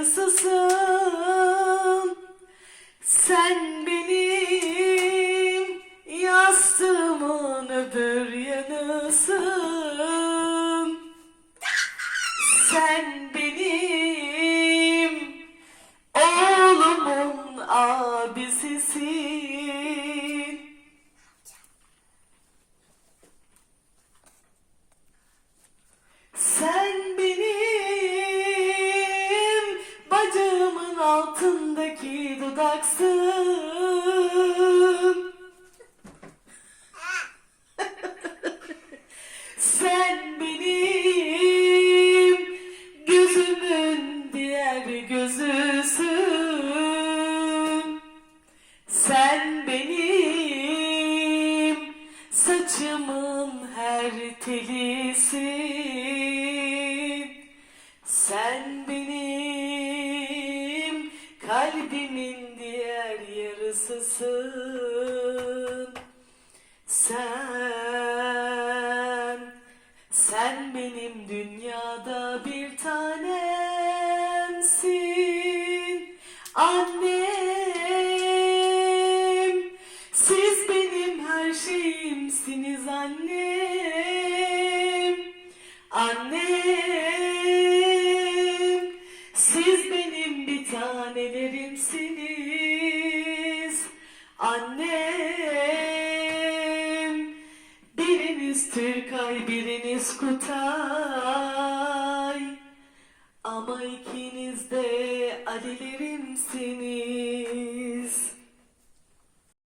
yarasısın Sen benim yastığımın öbür yanısın. Sen benim oğlumun abisisin. altındaki dudaksın. Sen benim gözümün diğer gözüsün. Sen benim saçımın her telisin. Sen benim kalbimin diğer yarısısın. Sen, sen benim dünyada bir tanemsin. Annem, siz benim her şeyimsiniz annem. Annem, siz benim bir tanelerimsiniz Annem, biriniz Türkay, biriniz Kutay. Ama ikiniz de Alilerimsiniz